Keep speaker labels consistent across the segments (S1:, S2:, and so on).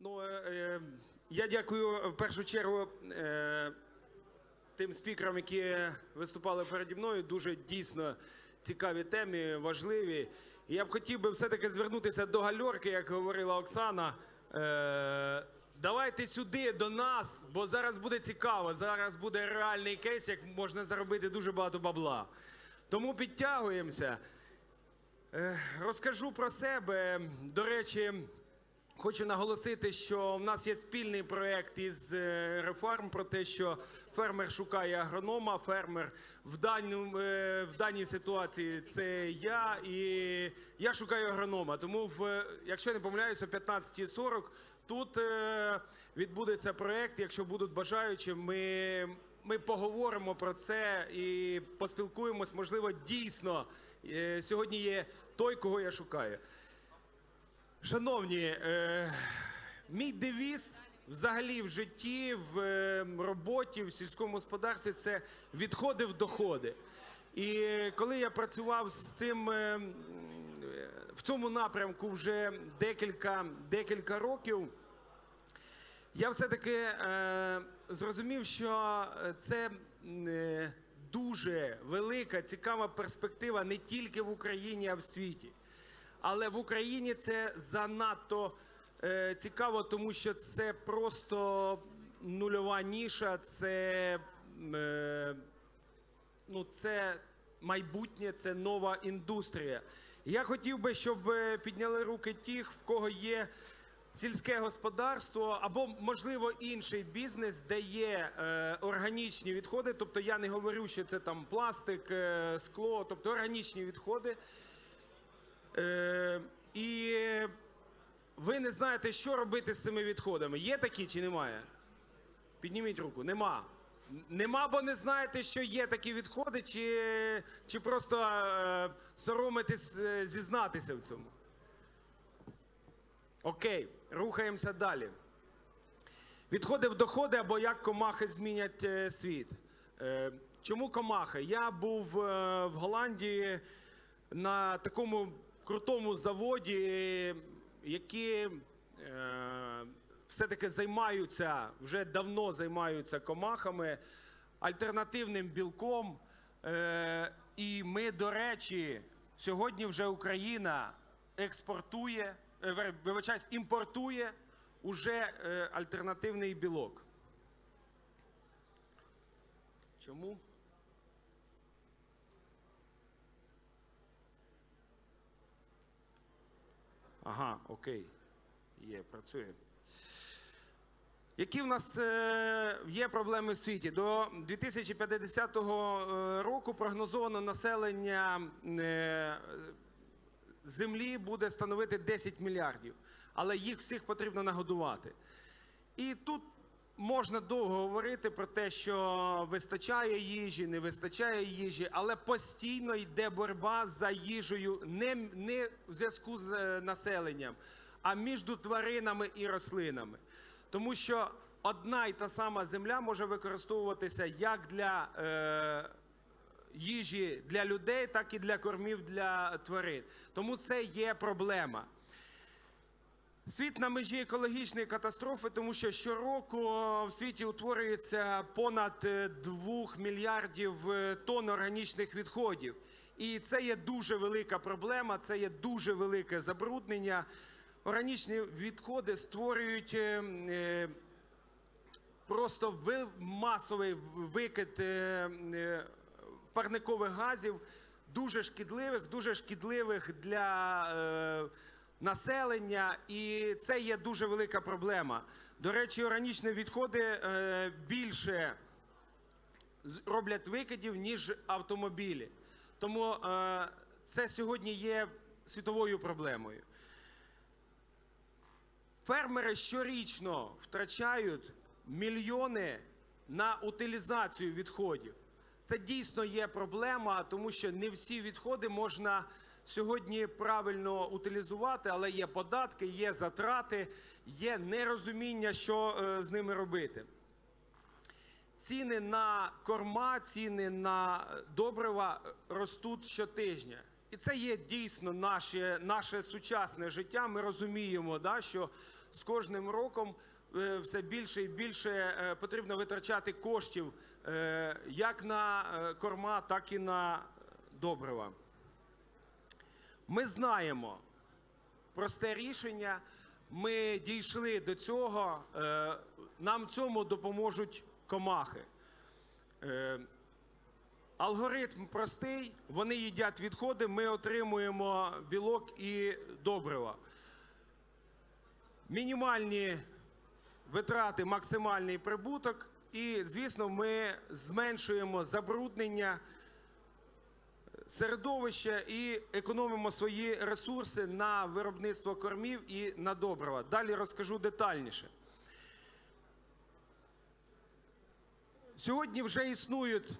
S1: Ну, е, е, я дякую в першу чергу е, тим спікерам, які виступали переді мною. Дуже дійсно цікаві теми, важливі. Я б хотів би все-таки звернутися до гальорки, як говорила Оксана. Е, давайте сюди до нас, бо зараз буде цікаво. Зараз буде реальний кейс, як можна заробити дуже багато бабла. Тому підтягуємося. Е, Розкажу про себе. До речі, хочу наголосити, що в нас є спільний проєкт із е, реформ про те, що фермер шукає агронома. Фермер в, дану, е, в даній ситуації це я, і я шукаю агронома. Тому, в, якщо не помиляюся, о 15.40 тут е, відбудеться проєкт. Якщо будуть бажаючі, ми. Ми поговоримо про це і поспілкуємось. Можливо, дійсно сьогодні є той, кого я шукаю. Шановні, е, мій девіз взагалі в житті, в е, роботі, в сільському господарстві це відходи в доходи. І коли я працював з цим е, в цьому напрямку вже декілька, декілька років. Я все-таки е, зрозумів, що це е, дуже велика, цікава перспектива не тільки в Україні, а в світі. Але в Україні це занадто е, цікаво, тому що це просто нульова ніша, це, е, ну, це майбутнє, це нова індустрія. Я хотів би, щоб е, підняли руки тих, в кого є сільське господарство або, можливо, інший бізнес, де є е, органічні відходи. Тобто я не говорю, що це там пластик, е, скло, тобто органічні відходи. Е, і ви не знаєте, що робити з цими відходами. Є такі чи немає? Підніміть руку. Нема. Нема, бо не знаєте, що є такі відходи, чи, чи просто е, соромитесь е, зізнатися в цьому. Окей, рухаємося далі. Відходи в доходи або як комахи змінять е, світ. Е, чому комахи? Я був е, в Голландії на такому крутому заводі, які е, все-таки займаються, вже давно займаються комахами, альтернативним білком. Е, і ми, до речі, сьогодні вже Україна експортує, е, вибачаюсь, імпортує уже альтернативний білок. Чому? Ага, окей. Є, працює. Які в нас е, є проблеми в світі? До 2050 е, року прогнозовано населення е, землі буде становити 10 мільярдів, але їх всіх потрібно нагодувати. І тут можна довго говорити про те, що вистачає їжі, не вистачає їжі, але постійно йде боротьба за їжею не, не в зв'язку з е, населенням, а між тваринами і рослинами. Тому що одна й та сама земля може використовуватися як для е, їжі для людей, так і для кормів для тварин. Тому це є проблема. Світ на межі екологічної катастрофи, тому що щороку в світі утворюється понад 2 мільярдів е, тонн органічних відходів. І це є дуже велика проблема, це є дуже велике забруднення. Органічні відходи створюють е, е, просто ви- масовий викид е, е, парникових газів, дуже шкідливих, дуже шкідливих для е, населення, і це є дуже велика проблема. До речі, органічні відходи е, більше роблять викидів, ніж автомобілі. Тому е, це сьогодні є світовою проблемою. Фермери щорічно втрачають мільйони на утилізацію відходів. Це дійсно є проблема, тому що не всі відходи можна сьогодні правильно утилізувати, але є податки, є затрати, є нерозуміння, що е, з ними робити. Ціни на корма, ціни на добрива ростуть щотижня. І це є дійсно наше, наше сучасне життя. Ми розуміємо, да, що з кожним роком е, все більше і більше е, потрібно витрачати коштів е, як на е, корма, так і на добрива. Ми знаємо просте рішення. Ми дійшли до цього. е, Нам цьому допоможуть комахи. Е, Алгоритм простий. Вони їдять відходи, ми отримуємо білок і добрива. Мінімальні витрати, максимальний прибуток. І, звісно, ми зменшуємо забруднення середовища і економимо свої ресурси на виробництво кормів і на добрива. Далі розкажу детальніше. Сьогодні вже існують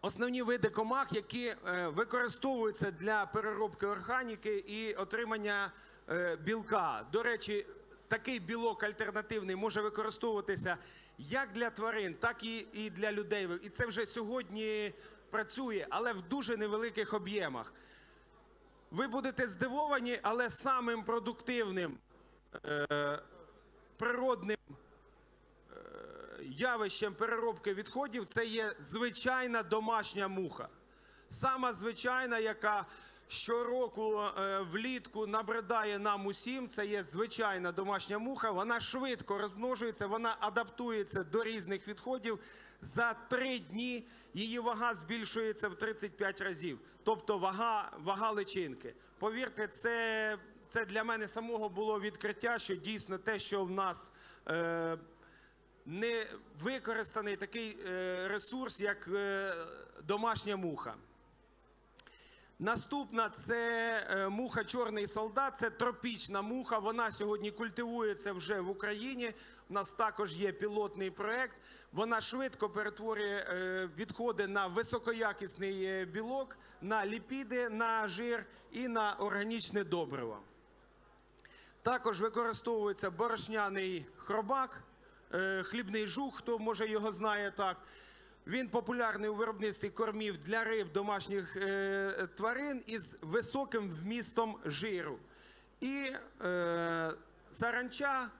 S1: основні види комах, які е, використовуються для переробки органіки і отримання е, білка. До речі, такий білок альтернативний може використовуватися як для тварин, так і для людей. І це вже сьогодні працює, але в дуже невеликих об'ємах. Ви будете здивовані, але самим продуктивним е, природним е, явищем переробки відходів це є звичайна домашня муха. Сама звичайна, яка щороку е, влітку набридає нам усім. Це є звичайна домашня муха. Вона швидко розмножується, вона адаптується до різних відходів. За три дні її вага збільшується в 35 разів. Тобто вага, вага личинки. Повірте, це, це для мене самого було відкриття, що дійсно те, що в нас. Е, не використаний такий е, ресурс, як е, домашня муха. Наступна це е, муха Чорний солдат, це тропічна муха. Вона сьогодні культивується вже в Україні. У нас також є пілотний проект. Вона швидко перетворює е, відходи на високоякісний е, білок, на ліпіди, на жир і на органічне добриво. Також використовується борошняний хробак, хлібний жук, хто може його знає так. Він популярний у виробництві кормів для риб домашніх е, тварин із високим вмістом жиру. І е, саранча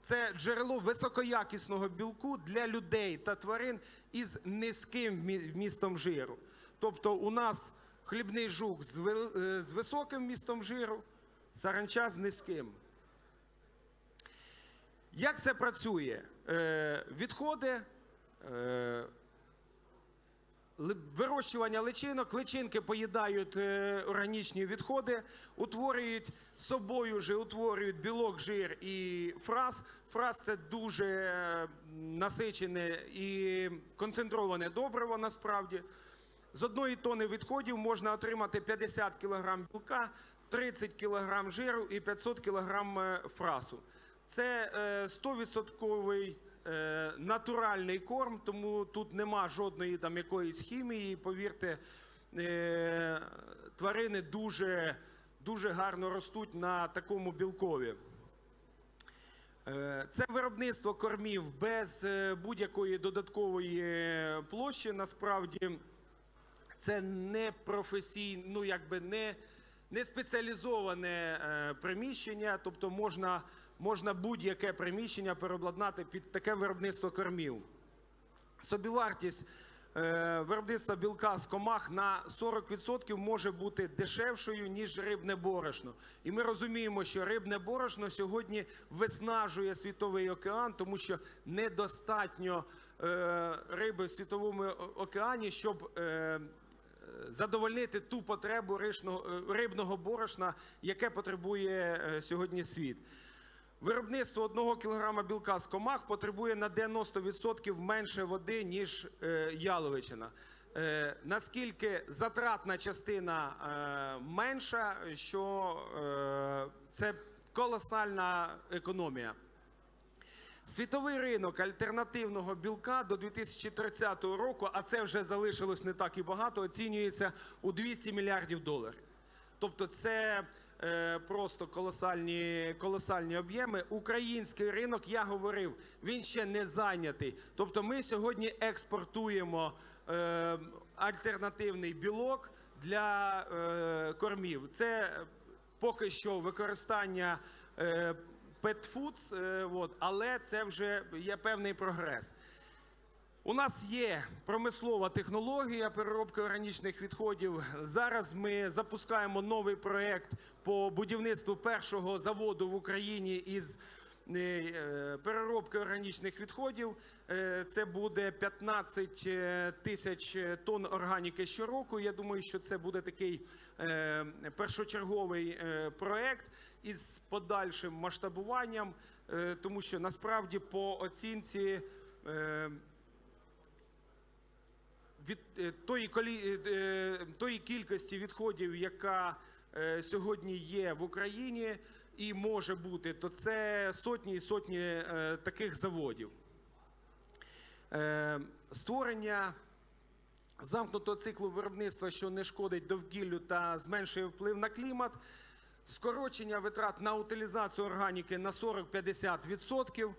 S1: це джерело високоякісного білку для людей та тварин із низьким вмістом жиру. Тобто у нас хлібний жук з, е, з високим вмістом жиру, саранча з низьким. Як це працює? Е, відходи, е, вирощування личинок, личинки поїдають е, органічні відходи, утворюють собою же утворюють білок, жир і фраз. Фраз це дуже е, насичене і концентроване добриво насправді. З одної тони відходів можна отримати 50 кг білка, 30 кг жиру і 500 кг фрасу. Це е, 100% е, натуральний корм, тому тут нема жодної там якоїсь хімії. Повірте, е, тварини дуже, дуже гарно ростуть на такому білкові. Е, Це виробництво кормів без е, будь-якої додаткової площі. Насправді це не професійне, ну якби не, не спеціалізоване е, приміщення, тобто можна, можна будь-яке приміщення переобладнати під таке виробництво кормів. Собівартість е, виробництва білка з комах на 40% може бути дешевшою, ніж рибне борошно. І ми розуміємо, що рибне борошно сьогодні виснажує світовий океан, тому що недостатньо е, риби в світовому океані, щоб е, задовольнити ту потребу рибного борошна, яке потребує сьогодні світ. Виробництво 1 кг білка з комах потребує на 90% менше води, ніж е, яловичина. Е, наскільки затратна частина е, менша, що це колосальна економія. Світовий ринок альтернативного білка до 2030 року, а це вже залишилось не так і багато, оцінюється у 200 мільярдів доларів. Тобто це просто колосальні, колосальні об'єми. Український ринок, я говорив, він ще не зайнятий. Тобто ми сьогодні експортуємо е, альтернативний білок для е, кормів. Це е, поки що використання е, е, от, але це вже є певний прогрес. У нас є промислова технологія переробки органічних відходів. Зараз ми запускаємо новий проект по будівництву першого заводу в Україні із е, переробки органічних відходів. Е, Це буде 15 е, тисяч тонн органіки щороку. Я думаю, що це буде такий першочерговий проект із подальшим масштабуванням, тому що насправді по оцінці. Від е, тої, е, е, тої кількості відходів, яка сьогодні є в Україні і може бути, то це сотні і сотні таких заводів. Створення замкнутого циклу виробництва, що не шкодить довкіллю та зменшує вплив на клімат, скорочення витрат на утилізацію органіки на 40-50%,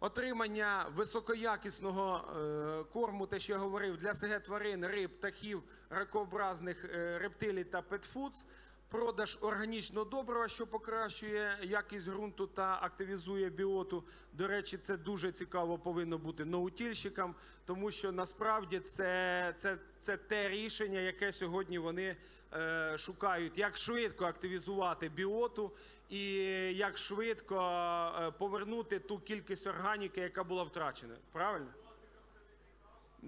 S1: отримання високоякісного е, корму, те, що я говорив, для СГ тварин, риб, птахів, ракообразних е, рептилій та петфудс, продаж органічного добрива, що покращує якість ґрунту та активізує біоту. До речі, це дуже цікаво повинно бути наутільщикам, тому що насправді це, це, це те рішення, яке сьогодні вони е, шукають, як швидко активізувати біоту і як швидко е, повернути ту кількість органіки, яка була втрачена. Правильно?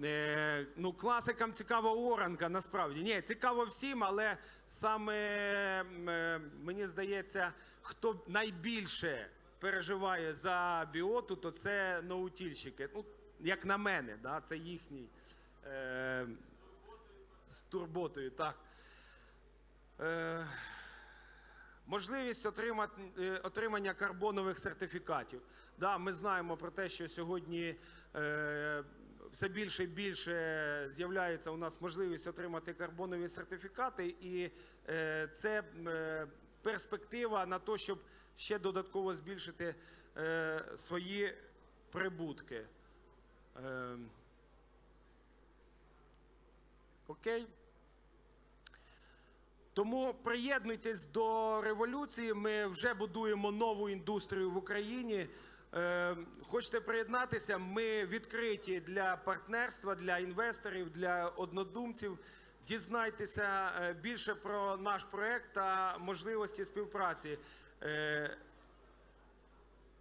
S1: Е, ну, класикам цікава оранка, насправді. Ні, цікаво всім, але саме е, мені здається, хто найбільше переживає за біоту, то це наутільщики. Ну, як на мене, да, це їхній е, з турботою, так. Е, Можливість отримати, е, отримання карбонових сертифікатів. Да, ми знаємо про те, що сьогодні е, все більше і більше з'являється у нас можливість отримати карбонові сертифікати, і е, це е, перспектива на те, щоб ще додатково збільшити е, свої прибутки. Е, окей. Тому приєднуйтесь до революції. Ми вже будуємо нову індустрію в Україні. Е, хочете приєднатися? Ми відкриті для партнерства, для інвесторів, для однодумців. Дізнайтеся е, більше про наш проект та можливості співпраці. Е,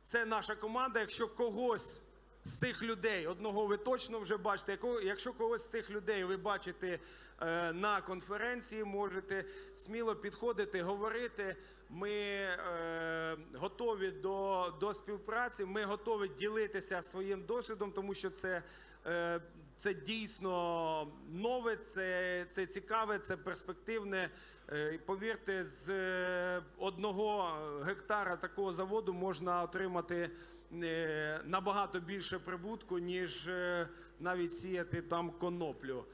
S1: це наша команда. Якщо когось з цих людей, одного ви точно вже бачите, якщо когось з цих людей ви бачите е, на конференції, можете сміло підходити, говорити. Ми е, готові до, до співпраці, ми готові ділитися своїм досвідом, тому що це. Е, це дійсно нове, це, це цікаве, це перспективне. Повірте, з одного гектара такого заводу можна отримати набагато більше прибутку, ніж е, навіть сіяти там коноплю.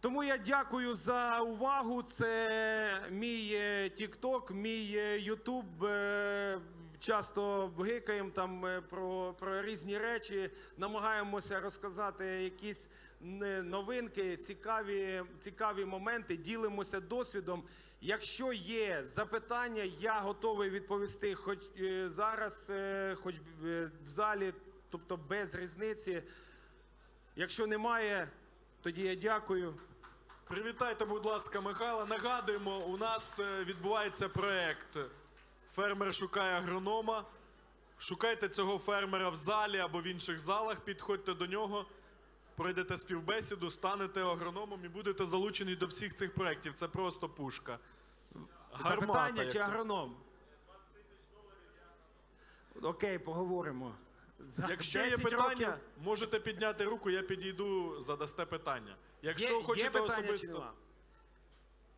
S1: Тому я дякую за увагу. Це мій TikTok, мій YouTube. Е, Часто гикаємо там е, про, про різні речі, намагаємося розказати якісь новинки, цікаві, цікаві моменти, ділимося досвідом. Якщо є запитання, я готовий відповісти хоч е, зараз, е, хоч е, в залі, тобто без різниці. Якщо немає, тоді я дякую.
S2: Привітайте, будь ласка, Михайла. Нагадуємо, у нас відбувається проект Фермер шукає агронома. Шукайте цього фермера в залі або в інших залах, підходьте до нього, пройдете співбесіду, станете агрономом і будете залучені до всіх цих проєктів. Це просто пушка. Гармата,
S1: Запитання
S2: як
S1: чи
S2: то.
S1: агроном? Окей, поговоримо. За
S2: Якщо є
S1: 10
S2: питання,
S1: років-
S2: можете підняти руку, я підійду, задасте питання. Якщо
S1: є,
S2: хочете
S1: є питання
S2: особисто.
S1: чи нема?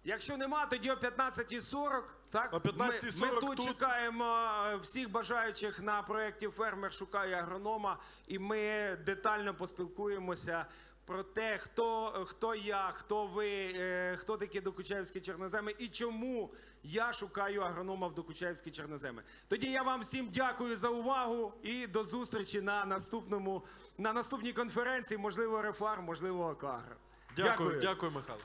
S1: Якщо нема, тоді о 15.40. Так?
S2: О 15:40
S1: ми, ми тут,
S2: тут.
S1: чекаємо е, всіх бажаючих на проєкті Фермер шукає агронома, і ми детально поспілкуємося про те, хто, хто я, хто ви, е, хто такі докучаївські чорноземи і чому я шукаю агронома в докучаївські чорноземи. Тоді я вам всім дякую за увагу і до зустрічі на наступному на наступній конференції, можливо, Рефар, можливо, Акагра.
S2: Дякую, дякую, Михайло.